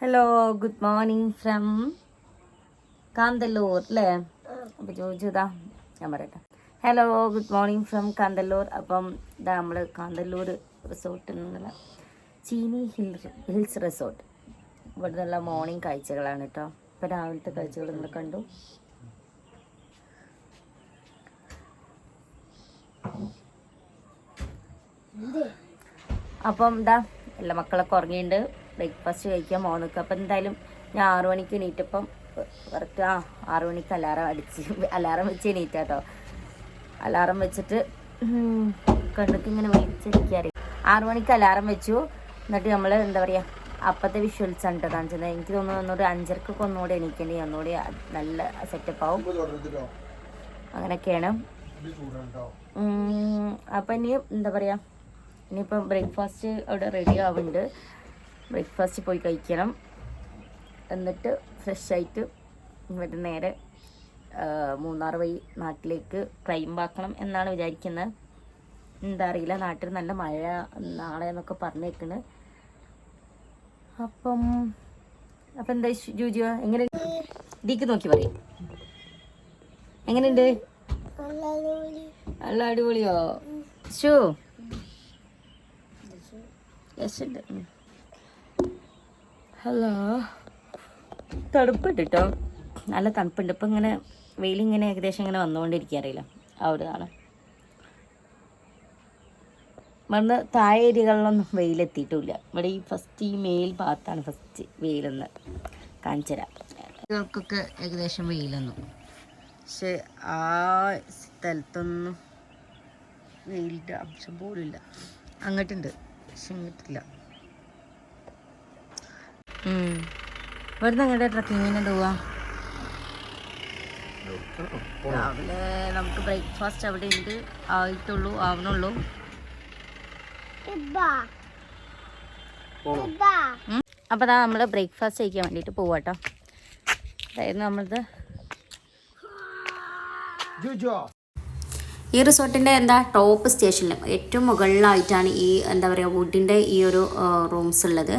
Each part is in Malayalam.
Hello good morning from Kanthalloor അല്ലേ അപ്പോൾ ചോദിച്ചതാ ഞാൻ പറയട്ടെ. Hello good morning from Kanthalloor അപ്പം ഇതാ നമ്മൾ കാന്തല്ലൂർ റിസോർട്ടിൽ നിന്നുള്ള ചീനി ഹിൽ ഹിൽസ് റിസോർട്ട് ഇവിടെ നിന്നുള്ള മോർണിംഗ് കാഴ്ചകളാണ് കേട്ടോ ഇപ്പൊ രാവിലത്തെ കാഴ്ചകൾ നിങ്ങൾ കണ്ടു. അപ്പം എന്താ എല്ലാ മക്കളൊക്കെ ഉറങ്ങിയിണ്ട്. ബ്രേക്ക്ഫാസ്റ്റ് കഴിക്കാൻ പോകാൻ അപ്പം എന്തായാലും ഞാൻ ആറു മണിക്ക് എണീറ്റപ്പം കറക്റ്റ് ആ ആറു മണിക്ക് അലാറം അടിച്ച് അലാറം വെച്ച് എണീറ്റ കേട്ടോ അലാറം വെച്ചിട്ട് കണ്ണുക്ക് ഇങ്ങനെ വിളിച്ചിരിക്കാറ് ആറു മണിക്ക് അലാറം വെച്ചു. എന്നിട്ട് നമ്മൾ എന്താ പറയുക അപ്പത്തെ വിഷ്വൽസ് ആണ് കേട്ടോ കാണിച്ചത്. എനിക്ക് തോന്നുന്നു ഒന്നുകൂടി അഞ്ചരക്കൊക്കെ ഒന്നുകൂടി എണീക്കേണ്ടി ഒന്നുകൂടി നല്ല സെറ്റപ്പ് ആവും. അങ്ങനെയൊക്കെയാണ്. അപ്പം ഇനി എന്താ പറയുക ഇനിയിപ്പം ബ്രേക്ക്ഫാസ്റ്റ് അവിടെ റെഡി ആവുന്നുണ്ട്. ബ്രേക്ക്ഫാസ്റ്റ് പോയി കഴിക്കണം. എന്നിട്ട് ഫ്രഷായിട്ട് ഇവിടെ നേരെ മൂന്നാർ വഴി നാട്ടിലേക്ക് ക്ലൈംബ് ആക്കണം എന്നാണ് വിചാരിക്കുന്നത് എന്താ അറിയില്ല നാട്ടിൽ നല്ല മഴ നാളെ എന്നൊക്കെ പറഞ്ഞേക്കണ്. അപ്പം അപ്പം എന്താ ജൂജിയോ എങ്ങനെ ഇതിക്ക് നോക്കി പറയും. എങ്ങനെയുണ്ട്? നല്ല അടിപൊളിയോ? ഷൂ യെസ് ഉണ്ട് ഹലോ തണുപ്പുണ്ട് കേട്ടോ നല്ല തണുപ്പുണ്ട്. ഇപ്പം ഇങ്ങനെ വെയിലിങ്ങനെ ഏകദേശം ഇങ്ങനെ വന്നുകൊണ്ടിരിക്കുക അറിയില്ല. അവിടെയാണ് ഇവിടുന്ന് താഴെ ഏരിയകളിലൊന്നും വെയിലെത്തിയിട്ടില്ല. ഇവിടെ ഈ ഫസ്റ്റ് ഈ മെയിൽ ഭാഗത്താണ് ഫസ്റ്റ് വെയിലെന്ന് കുട്ടികൾക്കൊക്കെ ഏകദേശം വെയിലൊന്നും. പക്ഷെ ആ സ്ഥലത്തൊന്നും വെയിലിന്റെ അംശം പോലും ഇല്ല. അങ്ങോട്ടുണ്ട്. പക്ഷെ ഇങ്ങോട്ടില്ല ഇവിടുന്ന് അങ്ങോട്ട് ട്രക്കിങ്ങിന് പോവാ? രാവിലെ നമുക്ക് ബ്രേക്ക്ഫാസ്റ്റ് അവിടെ ഉണ്ട് ആയിട്ടുള്ളൂ ആവണുള്ളൂ. അപ്പോൾ അതാ നമ്മൾ ബ്രേക്ക്ഫാസ്റ്റ് കഴിക്കാൻ വേണ്ടിയിട്ട് പോവാട്ടോ അതായിരുന്നു നമ്മളത്. ഈ റിസോർട്ടിന്റെ എന്താ ടോപ്പ് സ്റ്റേഷനിലും ഏറ്റവും മുകളിലായിട്ടാണ് ഈ എന്താ പറയുക വുഡിന്റെ ഈ ഒരു റൂംസ് ഉള്ളത്.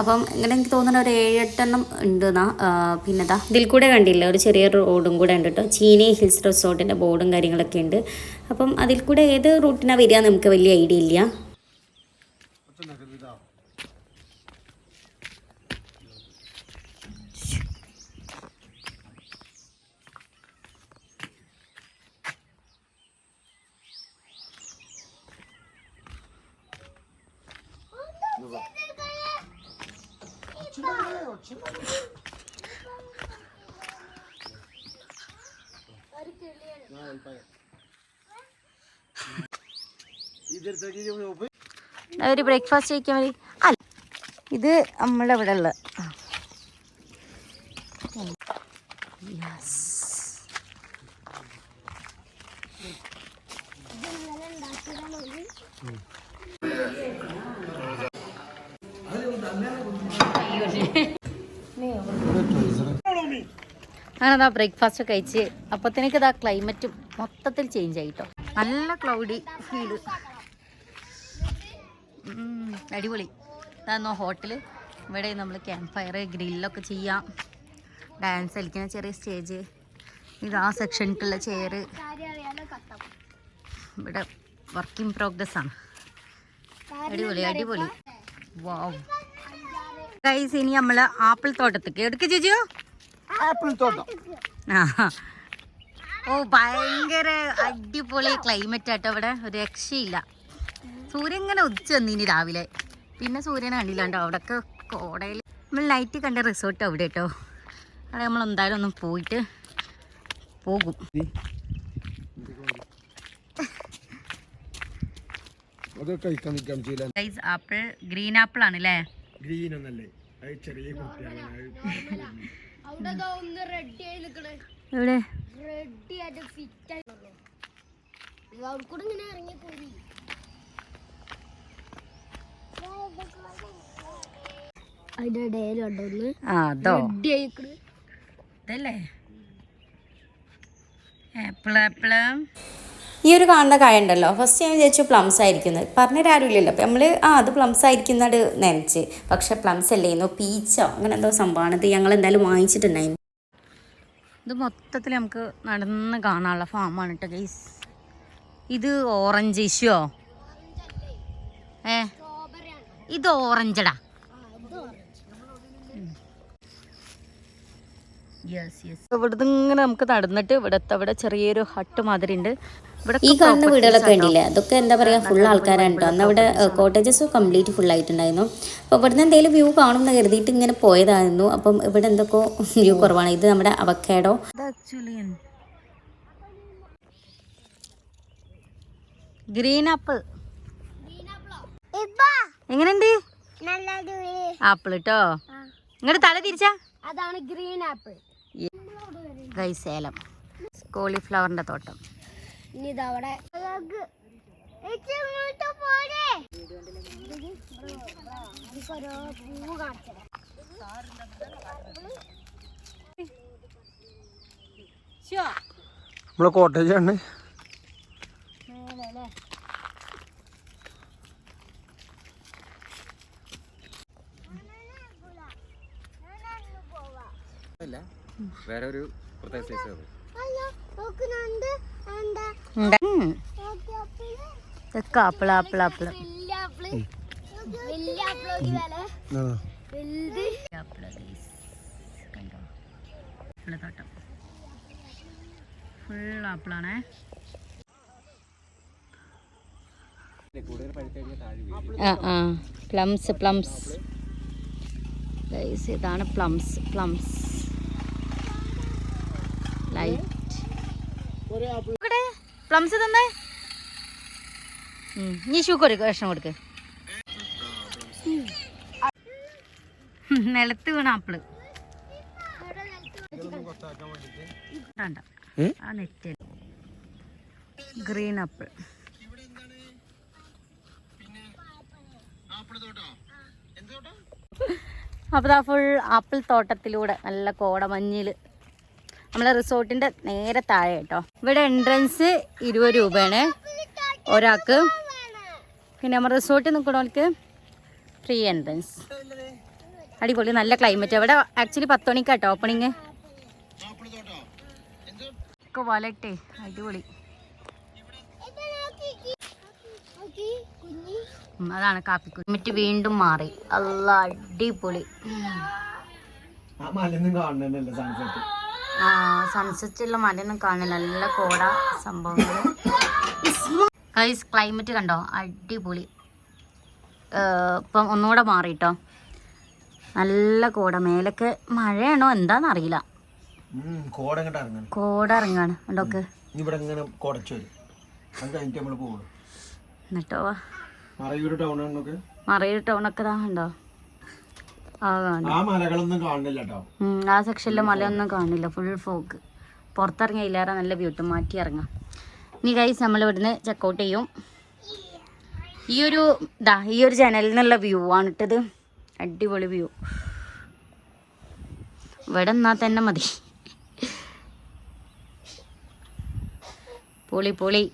അപ്പം ഇങ്ങനെ എനിക്ക് തോന്നുന്ന ഒരു ഏഴെട്ടെണ്ണം ഉണ്ട് എന്നാ പിന്നെ ദാ ഇതിൽ കൂടെ കണ്ടില്ല ഒരു ചെറിയ റോഡും കൂടെ ഉണ്ട് കേട്ടോ ചീനി ഹിൽസ് റിസോർട്ടിന്റെ ബോർഡും കാര്യങ്ങളൊക്കെ ഉണ്ട്. അപ്പം അതിൽ കൂടെ ഏത് റൂട്ടിനാണ് വരിക നമുക്ക് വലിയ ഐഡിയ ഇല്ല. ഒരു ബ്രേക്ക്ഫാസ്റ്റ് കഴിക്കാൻ മതി അല്ല ഇത് നമ്മളെ ഇവിടെ ഉള്ള അങ്ങനെതാ ബ്രേക്ക്ഫാസ്റ്റ് കഴിച്ച് അപ്പത്തേക്ക് ഇതാ ക്ലൈമറ്റ് മൊത്തത്തിൽ ചേഞ്ച് ആയിട്ടോ നല്ല ക്ലൗഡി ഫീൽ അടിപൊളി. ഇതാന്നോ ഹോട്ടൽ ഇവിടെ നമ്മൾ ക്യാമ്പ് ഫയർ ഗ്രില്ലൊക്കെ ചെയ്യാം. ഡാൻസ് കളിക്കുന്ന ചെറിയ സ്റ്റേജ് ഇത് ആ സെക്ഷനിക്കുള്ള ചെയർ ഇവിടെ വർക്ക് ഇൻ പ്രോഗ്രസ് ആണ്. അടിപൊളി അടിപൊളി. വാവ് ഗൈസ് ഇനി നമ്മൾ ആപ്പിൾ തോട്ടത്തേക്ക്. എടുക്ക ചേച്ചിയോ ആപ്പിൾ തോട്ടം. ആ. ഓ ഭയങ്കര അടിപൊളി ക്ലൈമറ്റ് ആട്ടോ ഇവിടെ. ഒരു രക്ഷയില്ല. സൂര്യൻ ഇങ്ങനെ ഉദിച്ചു വന്നിനി രാവിലെ. പിന്നെ സൂര്യനെ കണ്ടില്ലാണ്ടോ? അവിടെയൊക്കെ കോടയിൽ. നമ്മൾ ലൈറ്റ് കണ്ട റിസോർട്ട് അവിടെ കേട്ടോ അവിടെ നമ്മൾ എന്തായാലും ഒന്നും പോയിട്ട് പോകും. ആപ്പിൾ ഗ്രീൻ ആപ്പിൾ ആണ് അല്ലേ ഗ്രീൻ ഒന്നല്ലേ? അത് ചെറിയ കുട്ടിയാണ് എവിടെ? അതിന്റെ ഇടയിലുണ്ടോന്ന് ആ അതോ? ഇതല്ലേ? ഈ ഒരു കാണുന്ന കായ ഉണ്ടല്ലോ. ഫസ്റ്റ് ഞാൻ വിചാരിച്ചു പ്ലംസ് ആയിരിക്കുന്നത് പറഞ്ഞിട്ടാരും ഇല്ലല്ലോ അപ്പൊ നമ്മൾ ആ അത് പ്ലംസ് ആയിരിക്കുന്നത് നനച്ച്. പക്ഷെ പ്ലംസ് അല്ലേന്നു? പീച്ചോ? അങ്ങനെ എന്തോ സംഭവമാണ്. ഇത് ഞങ്ങൾ എന്തായാലും വാങ്ങിച്ചിട്ടുണ്ടായിരുന്നു. ഇത് മൊത്തത്തിൽ നമുക്ക് നടന്ന് കാണാനുള്ള ഫാമാണ് കേട്ടോ ഗൈസ് ഇത് ഓറഞ്ച് ഇഷ്യോ ഏ? ഇത് ഓറഞ്ചടാ. യെസ് യെസ് ഇവിടുന്ന് ഇങ്ങനെ നമുക്ക് നടന്നിട്ട് ഇവിടത്തെ അവിടെ ചെറിയൊരു ഹട്ട് മാതിരി ഉണ്ട് ഇവിടെ ഈ കാണുന്ന വീടുകളൊക്കെ വേണ്ടിയില്ലേ അതൊക്കെ എന്താ പറയുക ഫുൾ ആൾക്കാരാണ് കേട്ടോ. അന്ന് അവിടെ കോട്ടേജസ് കംപ്ലീറ്റ് ഫുൾ ആയിട്ടുണ്ടായിരുന്നു. അപ്പോൾ ഇവിടുന്ന് എന്തെങ്കിലും വ്യൂ കാണും എന്ന് കരുതിയിട്ട് ഇങ്ങനെ പോയതായിരുന്നു. അപ്പം ഇവിടെ എന്തൊക്കെ വ്യൂ കുറവാണ്. ഇത് നമ്മുടെ അവക്കേടോ ആക്ച്വലി ഗ്രീൻ ആപ്പിൾ എങ്ങനെയുണ്ട്? ആപ്പിൾ കേട്ടോ ഇങ്ങോട്ട് തല തിരിച്ചാ? അതാണ് ഗ്രീൻ ആപ്പിൾ. സേലം. കോളിഫ്ലവറിന്റെ തോട്ടം. ഇനി ഇതവിടെ നമ്മളെ കോട്ടേജ് ആണ് വേറെ ഒരു പ്രത്യേക സൈസ് ആപ്പിൾ ആപ്പിൾ തോട്ടം. ഫുൾ ആപ്പിളാണേ. പ്ലംസ് പ്ലംസ് ഗൈസ് ഇതാണ് പ്ലംസ് പ്ലംസ് ലൈറ്റ് പ്ലംസ് തന്നെ? നീ ഷൂക്ക് കൊടുക്ക ഭക്ഷണം കൊടുക്ക്. നിലത്ത് വീണ ആപ്പിൾ ആ നെറ്റ്. ഗ്രീൻ ആപ്പിൾ അപ്പോൾ ആ ഫുൾ ആപ്പിൾ തോട്ടത്തിലൂടെ നല്ല കോടമഞ്ഞിൽ നമ്മളെ റിസോർട്ടിന്റെ നേരെ താഴെ കേട്ടോ. ഇവിടെ എൻട്രൻസ് ഇരുപത് രൂപയാണ്. ഒരാൾക്ക്. പിന്നെ നമ്മൾ റിസോർട്ടിൽ നിൽക്കുന്നവർക്ക് ഫ്രീ എൻട്രൻസ് അടിപൊളി നല്ല ക്ലൈമറ്റ് ഇവിടെ ആക്ച്വലി പത്ത് മണിക്കാട്ടോ ഓപ്പണിങ് ഒക്കെ വലട്ടെ അടിപൊളി. അതാണ് കാപ്പിക്കുരു. ക്ലൈമറ്റ് വീണ്ടും മാറി. അല്ല അടിപൊളി. കാണുന്നല്ലേ സൺസെറ്റുള്ള മലയൊന്നും കാണില്ല നല്ല കോട സംഭവങ്ങൾ കൈസ് ക്ലൈമറ്റ് കണ്ടോ? അടിപൊളി. ഇപ്പം ഒന്നുകൂടെ മാറിയിട്ടോ നല്ല കോട. മേലൊക്കെ മഴയാണോ? എന്താണെന്നറിയില്ല കോട ഇറങ്ങാണ്. പോകണം എന്നിട്ടോ? മറയൂർ ടൗൺ ഒക്കെ മറയൂർ ടൗണൊക്കെ ഇതാ കണ്ടോ? ആ മലകളൊന്നും കേട്ടോ സെക്ഷനിലെ മലയൊന്നും കാണില്ല ഫുൾ ഫോക്ക് പുറത്തിറങ്ങിയ ഇല്ലാതെ നല്ല ബ്യൂട്ടി മാറ്റി ഇറങ്ങാം. ഇനി ഗൈസ് നമ്മൾ ഇവിടുന്ന് ചെക്കൗട്ട് ചെയ്യും. ഈ ഒരു ഇതാ ഈ ഒരു ജനലിൽ നിന്നുള്ള വ്യൂ ആണ് ഇട്ടത് അടിപൊളി വ്യൂ ഇവിടെ നിന്നാൽ തന്നെ മതി. പൊളി പൊളി.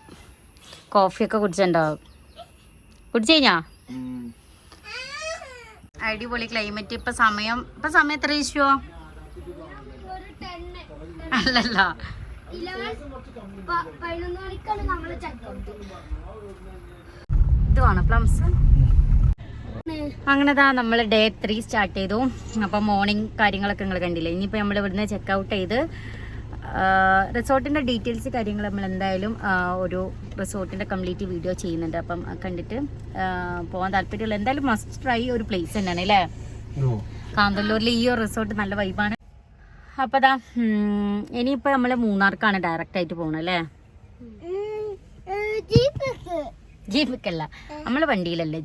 കോഫിയൊക്കെ കുടിച്ചിട്ടുണ്ടാവും കുടിച്ചു കഴിഞ്ഞാ. അടിപൊളി ക്ലൈമറ്റ് ഇപ്പൊ സമയം ഇപ്പൊ സമയം എത്ര ഇഷ്യോ അല്ലല്ല. ഇലവൻ പതിനൊന്ന് മണിക്കാണ് നമ്മൾ ചെക്കൗട്ട് ഇത് വേണം പ്ലംസ് അങ്ങനെ നമ്മൾ ഡേ ത്രീ സ്റ്റാർട്ട് ചെയ്തു. അപ്പം മോർണിംഗ് കാര്യങ്ങളൊക്കെ നിങ്ങൾ കണ്ടില്ലേ. ഇനിയിപ്പോൾ നമ്മൾ ഇവിടുന്ന് ചെക്ക് ഔട്ട് ചെയ്ത് റിസോർട്ടിന്റെ ഡീറ്റെയിൽസ് കാര്യങ്ങൾ നമ്മൾ എന്തായാലും ഒരു റിസോർട്ടിന്റെ കംപ്ലീറ്റ് വീഡിയോ ചെയ്യുന്നുണ്ട്. അപ്പം കണ്ടിട്ട് പോകാൻ താല്പര്യമുള്ള എന്തായാലും മസ്റ്റ് ട്രൈ ഒരു പ്ലേസ് തന്നെയാണ് അല്ലേ? കാന്തല്ലൂരിൽ കാന്തല്ലൂരിലെ ഈ ഒരു റിസോർട്ട് നല്ല വൈബാണ് അപ്പോൾ അതാ ഇനിയിപ്പോൾ നമ്മൾ മൂന്നാർക്കാണ് ഡയറക്റ്റ് ആയിട്ട് പോകണം അല്ലേ? ജീപ്പക്ക് ജീപ്പിക്കല്ല നമ്മൾ വണ്ടിയിലല്ലേ.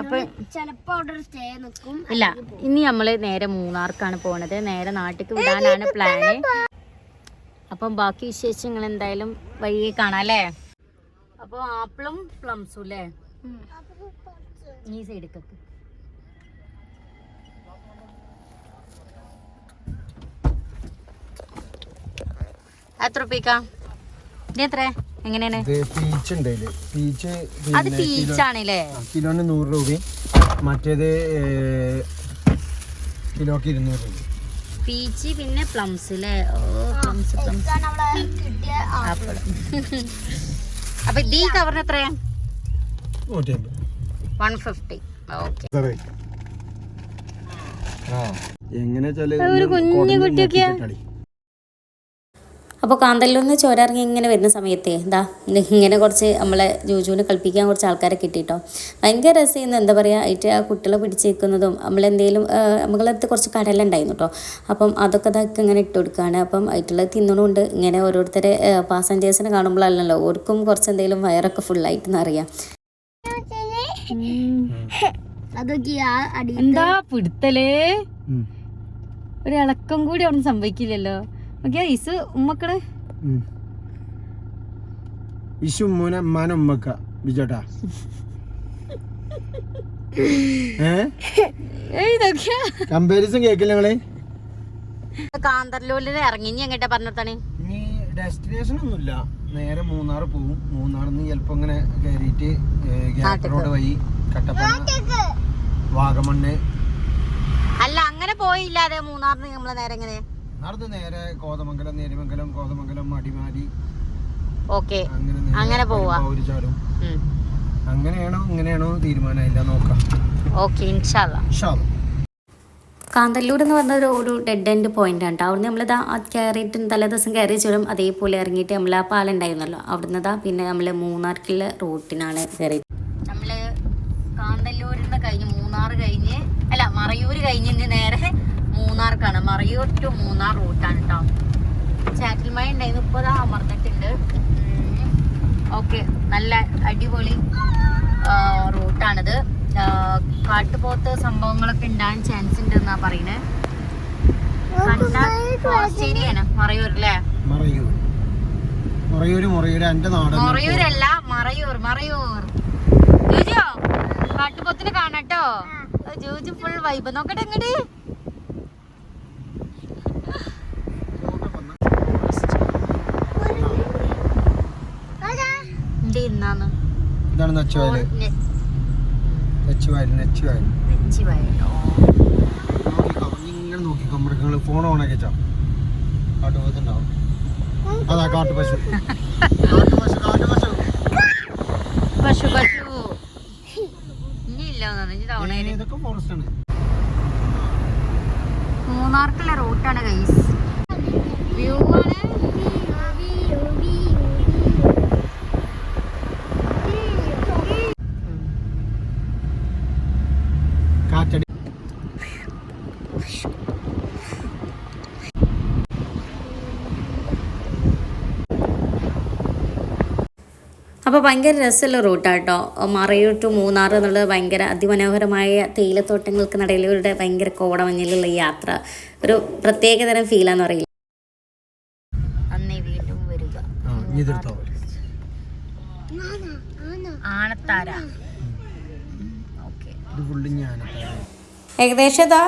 അപ്പൊ ചിലപ്പോ അവിടെ സ്റ്റേ നിക്കും. ഇല്ല ഇനി നമ്മൾ നേരെ മൂന്നാർക്കാണ് പോണത്. നേരെ നാട്ടിലേക്ക് വിടാനാണ് പ്ലാന് അപ്പം ബാക്കി വിശേഷങ്ങൾ എന്തായാലും വഴിയെ കാണാം അല്ലേ? അപ്പോൾ ആപ്പിളും പ്ലംസും അല്ലേ? ഈ സൈഡിലേക്ക്. എത്ര റുപ്യക്കാ ഇത് എത്ര? എങ്ങനെയാണ്? പീച്ച് ഉണ്ട് പീച്ച് അത് പീച്ചാണല്ലേ കിലോന് നൂറ് രൂപയും. മറ്റേത് കിലോക്ക് ഇരുന്നൂറ് രൂപ പീച്ച് പിന്നെ പ്ലംസ് അല്ലേ ഓ പ്ലംസ് പ്ലംസ് ആപ്പിൾ. അപ്പൊ ഇത് ഈ കവറിന് എത്രയാ? One fifty okay. എങ്ങനെ ഒരു കുഞ്ഞു കുട്ടിയൊക്കെയാ? അപ്പോൾ കാന്തല്ലൂന്ന് ചോരാറിങ്ങി ഇങ്ങനെ വരുന്ന സമയത്തേ എന്താ ഇങ്ങനെ കുറച്ച് നമ്മളെ ജൂജുവിനെ കളിപ്പിക്കാൻ കുറച്ച് ആൾക്കാരെ കിട്ടിയിട്ടോ ഭയങ്കര രസമായിരുന്നു എന്താ പറയുക ആയിട്ട് ആ കുട്ടികളെ പിടിച്ചേക്കുന്നതും നമ്മളെന്തെങ്കിലും നമ്മളടുത്ത് കുറച്ച് കടലുണ്ടായിരുന്നു കേട്ടോ അപ്പം അതൊക്കെ ഇതൊക്കെ ഇങ്ങനെ ഇട്ട് കൊടുക്കുകയാണ് അപ്പം ആയിട്ടുള്ള തിന്നണുണ്ട് ഇങ്ങനെ ഓരോരുത്തരെ പാസഞ്ചേഴ്സിനെ കാണുമ്പോഴല്ലല്ലോ ഓർക്കും കുറച്ച് എന്തെങ്കിലും വയറൊക്കെ ഫുള്ളായിട്ട് അറിയാം. അതൊക്കെ എന്താ പിടുത്തലേ? ഒരു ഇളക്കം കൂടി അവിടെ സംഭവിക്കില്ലല്ലോ. ഓക്കെ ഇസ് ഉമ്മക്കൾ വിഷു ഉമ്മൂനെ ഉമ്മാനെ ഉമ്മക്ക ബിജോട്ടാ. കമ്പാരിസൺ കേക്കില്ല നിങ്ങൾ? കാന്തർലൂരിൽ ഇറങ്ങി ഇനി എങ്ങോട്ടാ പറഞ്ഞിടത്താണ് ഇനി ഡെസ്റ്റിനേഷൻ ഒന്നുമില്ല. നേരെ മൂന്നാർ പോവും. മൂന്നാറിൽ നിന്ന് ചിലപ്പോ ഇങ്ങനെ കയറിയിട്ട് റോഡ് വഴി കട്ടപ്പന വാഗമണ്ണ്. അല്ല അങ്ങനെ പോയില്ലാതെ മൂന്നാറിന് നമ്മളെ നേരെ എങ്ങനെ? നടന്ന് നേരെ കോതമംഗലം നേരിമംഗലം കോതമംഗലം അടിമാലി ഓക്കെ. അങ്ങനെ പോവാ. അങ്ങനെയാണോ ഇങ്ങനെയാണോ തീരുമാനമില്ല നോക്കാം. ഓക്കെ ഇൻഷാല്ല കാന്തല്ലൂർ എന്ന് പറഞ്ഞ ഒരു- ഡെഡ് എൻഡ് പോയിന്റ് ആണ് അവിടുന്ന് നമ്മൾ ഇതാ കയറിയിട്ട് തലേ ദിവസം കയറി ചുരം അതേപോലെ ഇറങ്ങിയിട്ട് നമ്മൾ ആ പാലുണ്ടായിരുന്നല്ലോ അവിടുന്ന് ഇതാ പിന്നെ നമ്മൾ മൂന്നാർക്കുള്ള റൂട്ടിനാണ് കയറി നമ്മൾ കാന്തല്ലൂരിൽ നിന്ന് കഴിഞ്ഞ് മൂന്നാർ കഴിഞ്ഞ് അല്ല മറയൂർ കഴിഞ്ഞ് നേരെ മൂന്നാർക്കാണ്. മറയൂർ ടു മൂന്നാർ റൂട്ടാണ് കേട്ടോ ചാറ്റിൽ മഴ ഉണ്ടായിരുന്നു ഇപ്പൊ അതാ അമർന്നിട്ടുണ്ട്. ഓക്കെ. നല്ല അടിപൊളി റൂട്ടാണിത്. കാട്ടുപോത്ത് സംഭവങ്ങളൊക്കെ ഉണ്ടാകാൻ ചാൻസ് ഉണ്ടെന്നാ പറയുന്നത് ഫോറസ്റ്റ് മറയൂർ അല്ലേ മറയൂർ. എന്റെ നാട് മറയൂരല്ല മറയൂർ മറയൂർ. ജൂജോ കാട്ടുപോത്തിനെ കാണട്ടോ? ജൂജു ഫുൾ വൈബ് നോക്കട്ടെ ഇങ്ങോട്ട് എന്റെ ഇന്നാന്ന് ഇതാണ് നെച്ചുവയൽ നച്ചുവയൽ നച്ചുവയൽ നോക്കിക്കോ ഇങ്ങനെ നോക്കിക്കോ മൃഗങ്ങൾ ഫോൺ ഓണാക്കി വെച്ചാ. കാട്ടുപോത്തുണ്ടാവും അതാ കാട്ടുപശു. കാട്ടുപശു കാട്ടുപശു. പശു ഇതൊക്കെ ഫോറസ്റ്റ് ആണ്. മൂന്നാർക്കുള്ള റൂട്ടാണ് ഗൈസ് വ്യൂ ആണ്. കാറ്റടി അപ്പോൾ ഭയങ്കര രസമുള്ള റൂട്ടാട്ടോ. കേട്ടോ മറയൂർ ടു മൂന്നാർ എന്നുള്ളത് ഭയങ്കര അതിമനോഹരമായ തേയിലത്തോട്ടങ്ങൾക്ക് നടയിലൂടെ ഭയങ്കര കോടമഞ്ഞിലുള്ള ഈ യാത്ര. ഒരു പ്രത്യേകതരം ഫീലാന്ന് പറയില്ല? വീണ്ടും വരിക. ആണത്താര. ഓക്കെ ഇത് ഫുള്ള് ഞാനത്തെ ഏകദേശം ഇതാ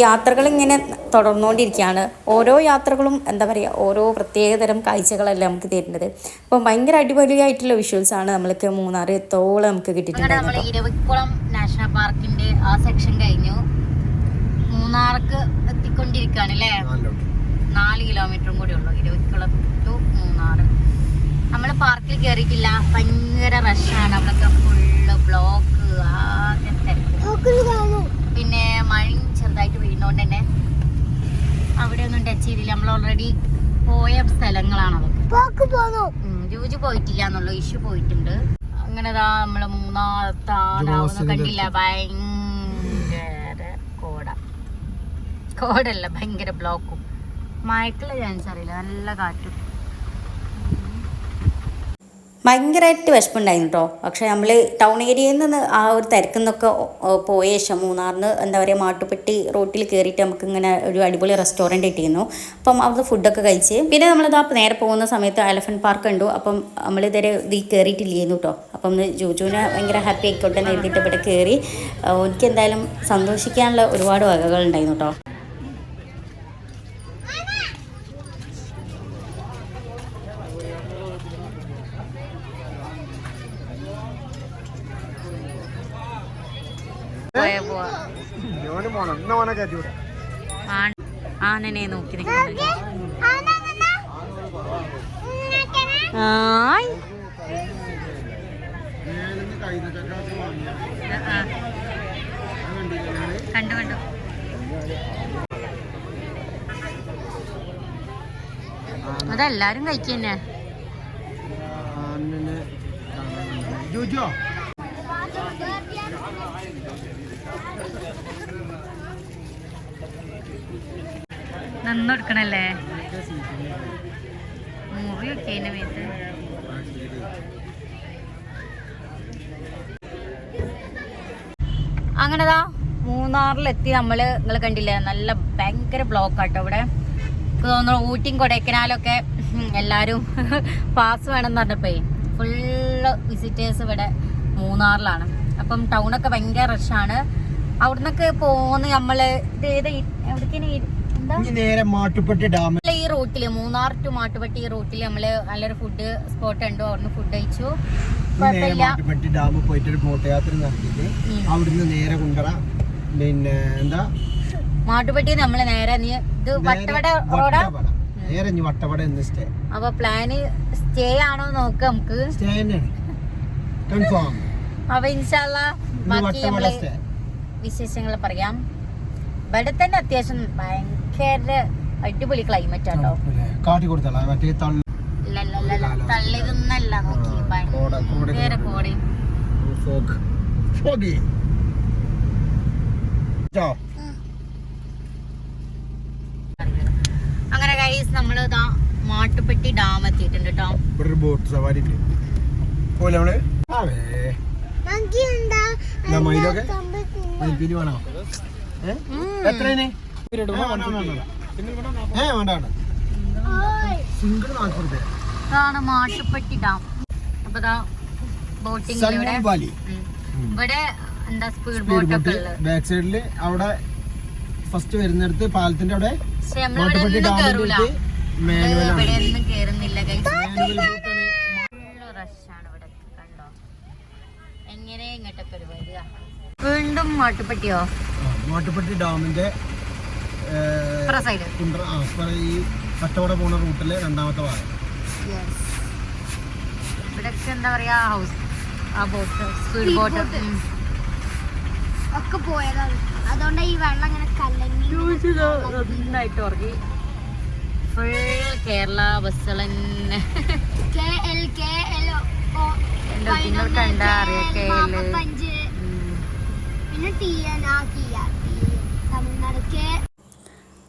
യാത്രകൾ ഇങ്ങനെ തുടർന്നുകൊണ്ടിരിക്കുകയാണ്. ഓരോ യാത്രകളും എന്താ പറയുക ഓരോ പ്രത്യേകതരം കാഴ്ചകളല്ല നമുക്ക് തരുന്നത്. അപ്പം ഭയങ്കര അടിപൊളിയായിട്ടുള്ള വിഷ്വൽസ് ആണ് നമ്മൾക്ക് മൂന്നാർ എത്തോളം നമുക്ക് കിട്ടിയിട്ടുണ്ട്. നമ്മൾ ഇരവിക്കുളം നാഷണൽ പാർക്കിന്റെ ആ സെക്ഷൻ കഴിഞ്ഞു. മൂന്നാർക്ക് എത്തിക്കൊണ്ടിരിക്കുകയാണ് അല്ലേ? നാല് കിലോമീറ്ററും കൂടി ഉള്ളു ഇരവിക്കുളം ടു മൂന്നാർ നമ്മൾ പാർക്കിൽ കയറിയിട്ടില്ല ഭയങ്കര റഷാണ് നമ്മളൊക്കെ ഫുള്ള് ബ്ലോക്ക് ആകെ തിരക്ക്. പിന്നെ മഴയും ചെറുതായിട്ട് വീഴുന്നോണ്ട് തന്നെ അവിടെ ഒന്നും ടച്ച് ചെയ്തില്ല. നമ്മൾ ഓൾറെഡി പോയ സ്ഥലങ്ങളാണ് അതൊക്കെ ജൂജ് പോയിട്ടില്ല എന്നുള്ള ഇഷ്യൂ പോയിട്ടുണ്ട്. അങ്ങനെ ദാ നമ്മൾ മൂന്നാമത്തെ ആടാവുന്ന കണ്ടില്ല. ഭയങ്കര കോട. കോടല്ല ഭയങ്കര ബ്ലോക്കും മഴക്കുള്ള ചാൻസ് അറിയില്ല. നല്ല കാറ്റും. ഭയങ്കരമായിട്ട് വിഷമമുണ്ടായിരുന്നു കേട്ടോ പക്ഷേ നമ്മൾ ടൗൺ ഏരിയയിൽ നിന്ന് ആ ഒരു തിരക്കിൽ നിന്നൊക്കെ പോയ ശേഷം മൂന്നാറിന് എന്താ പറയുക മാട്ടുപ്പെട്ടി റോട്ടിൽ കയറിയിട്ട് നമുക്ക് ഇങ്ങനെ ഒരു അടിപൊളി റെസ്റ്റോറന്റ് കിട്ടിയിരുന്നു. അപ്പം അവിടെ ഫുഡൊക്കെ കഴിച്ച് പിന്നെ നമ്മളിതാ നേരെ പോകുന്ന സമയത്ത് എലഫന്റ് പാർക്ക് കണ്ടു. അപ്പം നമ്മളിതുവരെ ഇതിൽ കയറിയിട്ടില്ലായിരുന്നു കേട്ടോ അപ്പം ജോജുവിനെ ഭയങ്കര ഹാപ്പി ആയിക്കോട്ടെ എന്ന് എഴുതിയിട്ട് ഇവിടെ കയറി എനിക്ക് എന്തായാലും സന്തോഷിക്കാനുള്ള ഒരുപാട് വകകളുണ്ടായിരുന്നു കേട്ടോ പോയാ പോവാ ഓന് പോണം. ഇന്ന ഓനെ കയറ്റിവിടെ ആനനെ നോക്കി ആയ്. കണ്ടു കണ്ടു. അതെല്ലാരും കഴിക്കന്നെ. ജോജോ. നന്നെടുക്കണല്ലേ മുറിയൊക്കെ അതിന്റെ മേത്ത് അങ്ങനെതാ മൂന്നാറിലെത്തി. നമ്മൾ നിങ്ങൾ കണ്ടില്ലേ? നല്ല ഭയങ്കര ബ്ലോക്ക് ആട്ടോ ഇവിടെ. എനിക്ക് തോന്നുന്നു ഊട്ടിയും കൊടൈക്കനാലൊക്കെ എല്ലാരും പാസ് വേണമെന്ന് പറഞ്ഞപ്പോ ഫുള്ള് വിസിറ്റേഴ്സ് ഇവിടെ മൂന്നാറിലാണ്. അപ്പം ടൗണൊക്കെ ഭയങ്കര റഷാണ് അവിടുന്നൊക്കെ പോന്ന് നമ്മൾ ഇത് ഏത് എവിടേക്കാണ് ഇനി നേരെ മാട്ടുപ്പെട്ടി ഡാം ഈ റൂട്ടിൽ മൂന്നാർ ടു മാട്ടുപെട്ടി ഈ റൂട്ടിൽ നമ്മൾ നല്ലൊരു ഫുഡ് സ്പോട്ട് ഉണ്ട്. അവിടുന്ന് ഫുഡ് കഴിച്ചു. മാട്ടുപ്പെട്ടി ഡാം പോയിട്ട് ഒരു ബോട്ട് യാത്ര നടത്തിയിട്ട് അവിടുന്ന് നേരെ കുണ്ടറ പിന്നെ എന്താ? മാട്ടുപ്പെട്ടി നമ്മൾ നേരെ നീ ഇത് വട്ടവട റോഡാ? നേരെ ഇനി വട്ടവട എന്ന് സ്റ്റേ. അപ്പൊ പ്ലാന് സ്റ്റേ ആണോ നോക്ക് നമുക്ക്. സ്റ്റേ തന്നെയാണ്. കൺഫേം അപ്പൊ ഇൻഷാല്ല ബാക്കി നമ്മൾ വിശേഷങ്ങൾ പറയാം. ഇവിടെ തന്നെ അത്യാവശ്യം ഭയങ്കര അടിപൊളി ക്ലൈമറ്റ് ആട്ടോ. കാട്ടി കൊടുത്തല്ല മറ്റേ തള്ളു ഇല്ല, ഇല്ല, ഇല്ല, ഇല്ല. നോക്കി കോട കോട ഭയങ്കര കോടി. ഫോഗ് ഫോഗി ചോ അങ്ങനെ കൈസ് നമ്മൾ ഇതാ മാട്ടുപ്പെട്ടി ഡാം എത്തിയിട്ടുണ്ട് കേട്ടോ ഇവിടെ ഒരു ബോട്ട് സവാരി ഉണ്ട് പോലെ നമ്മൾ? ആവേ. നമുക്ക് എന്താ എന്നാ മയിലൊക്കെ? മയിൽപ്പീലി വേണോ? എത്രയാണ് ഇതാണ് മാട്ടുപ്പെട്ടി ഡാം. അപ്പൊ ഇതാ ബോട്ടിംഗ് ഇവിടെ എന്താ സ്പീഡ് ബോട്ട് ഒക്കെ ഉള്ളത്? ബാക്ക് സൈഡിൽ അവിടെ ഫസ്റ്റ് വരുന്നിടത്ത് പാലത്തിന്റെ അവിടെ മാട്ടുപ്പെട്ടി ഡാമിന്റെ മാനുവൽ ആണ്. വീണ്ടും മാട്ടുപ്പെട്ടിയോ? ആ, മാട്ടുപ്പെട്ടി ഡാമിന്റെ കുണ്ട്ര ഈ കട്ടവട പോണ റൂട്ടിലെ രണ്ടാമത്തെ ഭാഗം. ഇവിടെയൊക്കെ എന്താ പറയാ ഹൗസ് ആ ബോട്ട് സ്പീഡ് ബോട്ട് ഒക്കെ പോയതാണ്. അതുകൊണ്ട് ഈ വെള്ളം ഇങ്ങനെ കലങ്ങി നന്നായിട്ട് ഉറങ്ങി. ഫുൾ കേരള ബസ്സുകൾ തന്നെ. കെ എൽ കെ എൽ കണ്ട അറിയാം KL. പഞ്ച് പിന്നെ ആ തമിഴ്നാട് കെ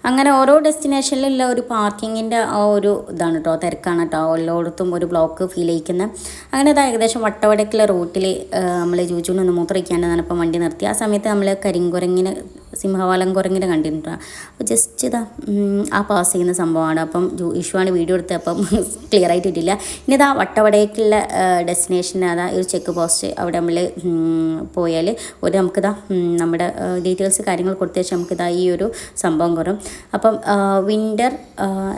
അങ്ങനെ ഓരോ ഡെസ്റ്റിനേഷനിലുള്ള ഒരു പാർക്കിങ്ങിന്റെ ആ ഒരു ഇതാണ് കേട്ടോ തിരക്കാണ് കേട്ടോ എല്ലായിടത്തും ഒരു ബ്ലോക്ക് ഫീൽ ചെയ്യിക്കുന്നത് അങ്ങനെ അത് ഏകദേശം വട്ടവടക്കുള്ള റൂട്ടിൽ നമ്മൾ ജൂജൂന്ന് മൂത്രയ്ക്കാണ്ട് ഇപ്പം വണ്ടി നിർത്തി ആ സമയത്ത് നമ്മൾ കരിങ്കുരങ്ങിന് സിംഹവാലം കുരങ്ങിനെ കണ്ടിട്ടുണ്ട്? അപ്പോൾ ജസ്റ്റ് ഇതാ ആ പാസ് ചെയ്യുന്ന സംഭവമാണ്. അപ്പം ഇഷുവാണ് വീഡിയോ എടുത്തത് അപ്പം ക്ലിയർ ആയിട്ട് ഇട്ടില്ല ഇനി ഇതാ വട്ടവടേക്കുള്ള ഡെസ്റ്റിനേഷൻ അതാ ഒരു ചെക്ക് പോസ്റ്റ് അവിടെ നമ്മൾ പോയാൽ ഒരു നമുക്കിതാ നമ്മുടെ ഡീറ്റെയിൽസ് കാര്യങ്ങൾ കൊടുത്ത ശേഷം നമുക്കിതാ ഈ ഒരു സംഭവം കുറയും. അപ്പം വിന്റർ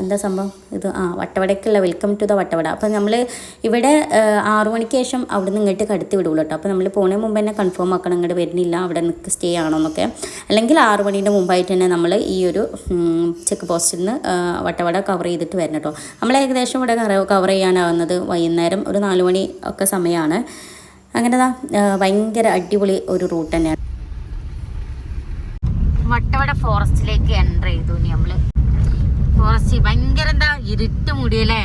എന്താ സംഭവം? ഇത് ആ വട്ടവടയ്ക്കുള്ള വെൽക്കം ടു ദ വട്ടവട. അപ്പം നമ്മൾ ഇവിടെ ആറു മണിക്ക് ശേഷം അവിടെ നിന്ന് ഇങ്ങോട്ട് കടത്തി വിടുള്ളൂ കേട്ടോ. അപ്പോൾ നമ്മൾ പോണേ മുമ്പ് തന്നെ കൺഫേം ആക്കണം ഇങ്ങോട്ട് വരുന്നില്ല അവിടെ നിൽക്ക് സ്റ്റേ ആണോ എന്നൊക്കെ. അല്ലെങ്കിൽ ആറു മണീന്റെ മുമ്പായിട്ട് തന്നെ നമ്മൾ ഈ ഒരു ചെക്ക് പോസ്റ്റിൽ നിന്ന് വട്ടവട കവർ ചെയ്തിട്ട് വരണം കേട്ടോ നമ്മൾ ഏകദേശം ഇവിടെ കവർ ചെയ്യാനാവുന്നത് വൈകുന്നേരം ഒരു നാല് മണി ഒക്കെ സമയമാണ് അങ്ങനെ ഭയങ്കര അടിപൊളി ഒരു റൂട്ട് തന്നെയാണ്. വട്ടവട ഫോറസ്റ്റിലേക്ക് എന്റർ ചെയ്തു ഇനി നമ്മൾ. ഫോറസ്റ്റ് ഭയങ്കര എന്താ ഇരുട്ട് മുടിയല്ലേ?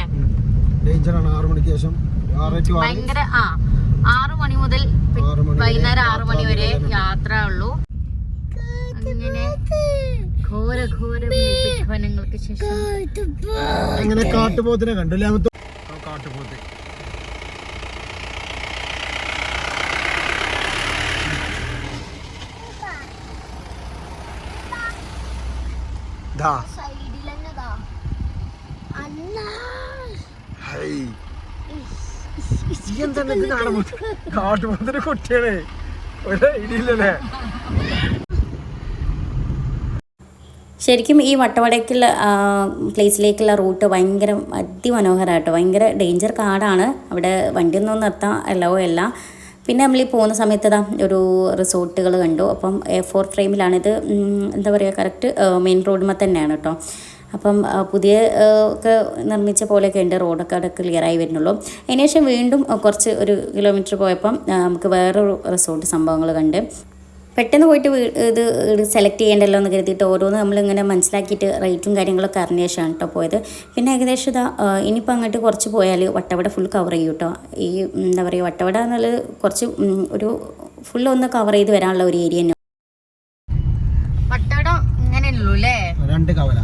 ഭയങ്കര ആ ആറു മണി മുതൽ വൈകുന്നേരം ആറു മണി വരെ യാത്ര യാത്ര ഉള്ളൂ. അങ്ങനെ ഘോര ഘോര വിഭവനങ്ങൾക്ക് ശേഷം അങ്ങനെ കാട്ടുപോത്തിനെ കണ്ടു കാട്ടുപോത്ത്. എന്താണ് കാട്ടുപോത്തിന്റെ കുട്ടിയാണ് ഒരു ഐഡിയ ഇല്ലല്ലേ? ശരിക്കും ഈ വട്ടവടയ്ക്കുള്ള പ്ലേസിലേക്കുള്ള റൂട്ട് ഭയങ്കര അതിമനോഹരമായിട്ടോ ഭയങ്കര ഡേഞ്ചർ കാടാണ്. അവിടെ വണ്ടിയൊന്നും നിർത്താൻ അല്ലവോ അല്ല. പിന്നെ നമ്മൾ ഈ പോകുന്ന സമയത്ത് ഇതാ ഒരു റിസോർട്ടുകൾ കണ്ടു. അപ്പം എ ഫോർ ഫ്രെയിമിലാണിത് എന്താ പറയുക കറക്റ്റ് മെയിൻ റോഡുമ്മ തന്നെയാണ് കേട്ടോ അപ്പം പുതിയ ഒക്കെ നിർമ്മിച്ച പോലെയൊക്കെ ഉണ്ട്. റോഡൊക്കെ അവിടെ ക്ലിയറായി വരുന്നുള്ളൂ. അതിനുശേഷം വീണ്ടും കുറച്ച് ഒരു കിലോമീറ്റർ പോയപ്പം നമുക്ക് വേറൊരു റിസോർട്ട് സംഭവങ്ങൾ കണ്ട്. പെട്ടെന്ന് പോയിട്ട് ഇത് സെലക്ട് ചെയ്യേണ്ടല്ലോ എന്ന് കരുതിയിട്ട് ഓരോന്ന് നമ്മളിങ്ങനെ മനസ്സിലാക്കിയിട്ട് റേറ്റും കാര്യങ്ങളൊക്കെ അറിഞ്ഞ ശേഷമാണ് കേട്ടോ പോയത്. പിന്നെ ഏകദേശം ഇതാ ഇനിയിപ്പോൾ അങ്ങോട്ട് കുറച്ച് പോയാൽ വട്ടവട ഫുൾ കവർ ചെയ്യും കേട്ടോ ഈ എന്താ പറയുക വട്ടവട എന്നുള്ളത് കുറച്ച് ഒരു ഫുൾ ഒന്ന് കവർ ചെയ്ത് വരാനുള്ള ഒരു ഏരിയ തന്നെ. വട്ടവടം ഇങ്ങനെയുള്ളൂ അല്ലേ രണ്ട് കവല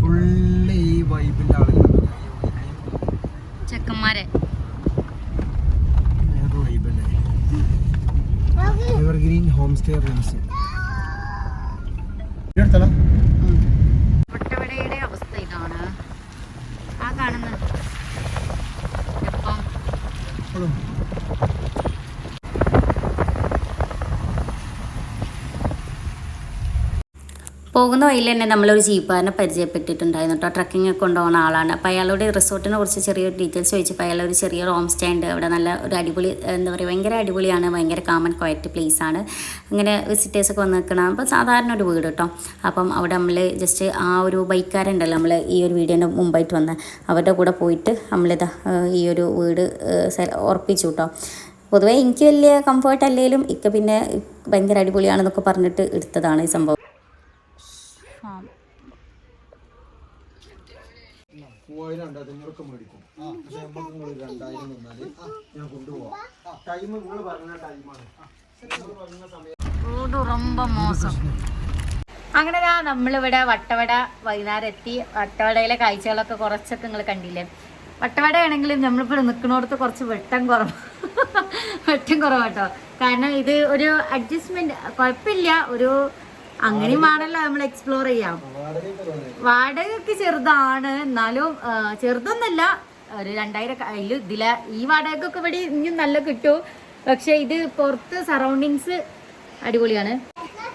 ഫുള്ള് ഈ വൈബിന്റെ ആളുകൾ ചെക്കന്മാരെ. എവർഗ്രീൻ ഹോം സ്റ്റേ റൂംസ് എടുത്തല്ലോ വട്ടവടയുടെ അവസ്ഥ ഇതാണ് ആ കാണുന്ന ഇപ്പം പോകുന്ന വഴിയിൽ തന്നെ നമ്മളൊരു ജീപ്പാനെ പരിചയപ്പെട്ടിട്ടുണ്ടായിരുന്നു കേട്ടോ. ട്രക്കിംഗ് ഒക്കെ കൊണ്ടുപോകുന്ന ആളാണ്. അപ്പോൾ അയാളുടെ റിസോർട്ടിനെ കുറിച്ച് ചെറിയൊരു ഡീറ്റെയിൽസ് ചോദിച്ചപ്പോൾ അയാൾ ഒരു ചെറിയ ഹോം സ്റ്റേ ഉണ്ട്. അവിടെ നല്ല ഒരു അടിപൊളി എന്താ പറയുക ഭയങ്കര അടിപൊളിയാണ്. ഭയങ്കര കാമൻ ക്വയറ്റ് പ്ലേസ് ആണ്. അങ്ങനെ വിസിറ്റേഴ്സൊക്കെ വന്ന് നിൽക്കണം അപ്പോൾ സാധാരണ ഒരു വീട് കേട്ടോ. അപ്പം അവിടെ നമ്മൾ ജസ്റ്റ് ആ ഒരു ബൈക്കാരുണ്ടല്ലോ നമ്മൾ ഈ ഒരു വീഡിയോന്റെ മുമ്പായിട്ട് വന്ന്. അവരുടെ കൂടെ പോയിട്ട് നമ്മളിതാ ഈ ഒരു വീട് ഉറപ്പിച്ചു കേട്ടോ. പൊതുവേ എനിക്ക് വലിയ കംഫർട്ട് അല്ലെങ്കിലും ഇക്ക പിന്നെ ഭയങ്കര അടിപൊളിയാണെന്നൊക്കെ പറഞ്ഞിട്ട് എടുത്തതാണ് ഈ സംഭവം. ഫാം നമുക്ക് ഞാൻ കൊണ്ടുപോവാം. ടൈം പറഞ്ഞ ടൈമാണ് മോശം. അങ്ങനെ ഞാൻ നമ്മളിവിടെ വട്ടവട വൈകുന്നേരം എത്തി വട്ടവടയിലെ കാഴ്ചകളൊക്കെ കുറച്ചൊക്കെ നിങ്ങൾ കണ്ടില്ലേ? വട്ടവട ആണെങ്കിൽ നമ്മളിപ്പോൾ നിൽക്കുന്നിടത്ത് കുറച്ച് വെട്ടം കുറവ്. വെട്ടം കുറവാട്ടോ. കാരണം ഇത് ഒരു അഡ്ജസ്റ്റ്മെന്റ് കുഴപ്പമില്ല. ഒരു അങ്ങനെയും വേണല്ലോ നമ്മൾ എക്സ്പ്ലോർ ചെയ്യാം. വാടകയ്ക്ക് ചെറുതാണ്. എന്നാലും ചെറുതൊന്നല്ല. ഒരു രണ്ടായിരം അതിൽ ഇതിലെ ഈ വാടകയ്ക്കൊക്കെ ഇവിടെ ഇനിയും നല്ല കിട്ടും. പക്ഷെ ഇത് പുറത്ത് സറൗണ്ടിങ്സ് അടിപൊളിയാണ്.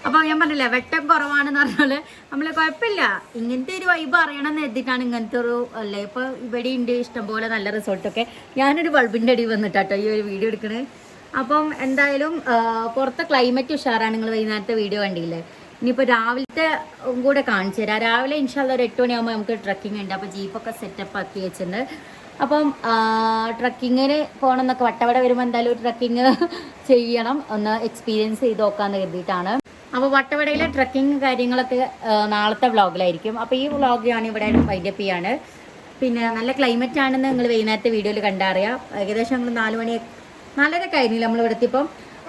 അപ്പൊ ഞാൻ പറഞ്ഞില്ല വെട്ടം കുറവാണെന്ന് പറഞ്ഞാൽ നമ്മൾ കുഴപ്പമില്ല. ഇങ്ങനത്തെ ഒരു വൈബ് അറിയണം എന്ന് എഴുതിയിട്ടാണ് ഇങ്ങനത്തെ ഒരു അല്ലേ? ഇപ്പൊ ഇവിടെ ഉണ്ട് ഇഷ്ടംപോലെ നല്ല റിസോർട്ടൊക്കെ ഞാനൊരു ബൾബിന്റെ അടി വന്നിട്ടാട്ടോ ഈ ഒരു വീഡിയോ എടുക്കണേ. അപ്പം എന്തായാലും പുറത്തെ ക്ലൈമറ്റ് ഉഷാറാണ്. നിങ്ങൾ വൈകുന്നേരത്തെ വീഡിയോ കണ്ടില്ലേ? ഇനിയിപ്പോൾ രാവിലത്തെ കൂടെ കാണിച്ചു തരാം. രാവിലെ ഇൻഷാല്ല ഒരു എട്ട് മണിയാകുമ്പോൾ നമുക്ക് ട്രക്കിംഗ് ഉണ്ട്. അപ്പോൾ ജീപ്പൊക്കെ സെറ്റപ്പ് ആക്കി വെച്ചിട്ടുണ്ട്. അപ്പം ട്രക്കിങ്ങിന് പോകണം എന്നൊക്കെ വട്ടവട വരുമ്പോൾ എന്തായാലും ട്രക്കിങ് ചെയ്യണം. ഒന്ന് എക്സ്പീരിയൻസ് ചെയ്ത് നോക്കാമെന്ന് കരുതിയിട്ടാണ്. അപ്പോൾ വട്ടവടയിലെ ട്രക്കിങ് കാര്യങ്ങളൊക്കെ നാളത്തെ വ്ളോഗിലായിരിക്കും. അപ്പോൾ ഈ വ്ളോഗ് ഞാൻ ഇവിടെ വൈൻഡപ്പ് പിന്നെ നല്ല ക്ലൈമറ്റ് ആണെന്ന് നിങ്ങൾ വൈകുന്നേരത്തെ വീഡിയോയിൽ കണ്ടറിയാം. ഏകദേശം നമ്മൾ നാല് മണി നാലര കഴിഞ്ഞില്ല നമ്മൾ ഇവിടെ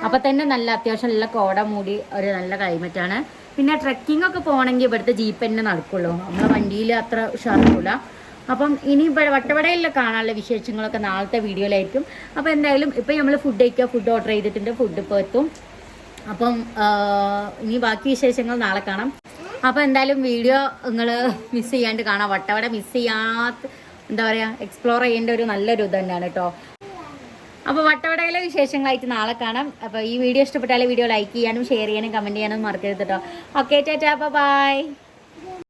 അപ്പം തന്നെ നല്ല അത്യാവശ്യം നല്ല കോട മൂടി ഒരു നല്ല ക്ലൈമറ്റ് ആണ്. പിന്നെ ട്രക്കിംഗ് ഒക്കെ പോകണമെങ്കിൽ ഇവിടുത്തെ ജീപ്പ് തന്നെ നടക്കുള്ളൂ. നമ്മളെ വണ്ടിയിൽ അത്ര ഉഷാറാവില്ല അപ്പം ഇനി ഇവിടെ വട്ടവടയിലെ കാണാനുള്ള വിശേഷങ്ങളൊക്കെ നാളത്തെ വീഡിയോയിലായിരിക്കും. അപ്പം എന്തായാലും ഇപ്പം നമ്മൾ ഫുഡ് കഴിക്കുക ഫുഡ് ഓർഡർ ചെയ്തിട്ടുണ്ട് ഫുഡ് ഇപ്പോൾ എത്തും അപ്പം ഇനി ബാക്കി വിശേഷങ്ങൾ നാളെ കാണാം. അപ്പം എന്തായാലും വീഡിയോ നിങ്ങൾ മിസ് ചെയ്യാണ്ട് കാണാം. വട്ടവട മിസ് ചെയ്യാത്ത എന്താ പറയുക എക്സ്പ്ലോർ ചെയ്യേണ്ട ഒരു നല്ലൊരു ഇത് തന്നെയാണ് കേട്ടോ. അപ്പോൾ വട്ടവടയിലെ വിശേഷങ്ങളായിട്ട് നാളെ കാണാം. അപ്പോൾ ഈ വീഡിയോ ഇഷ്ടപ്പെട്ടാൽ വീഡിയോ ലൈക്ക് ചെയ്യാനും ഷെയർ ചെയ്യാനും കമന്റ് ചെയ്യാനും മറക്കരുത് കേട്ടോ ഓക്കെ ടാറ്റാ ബൈ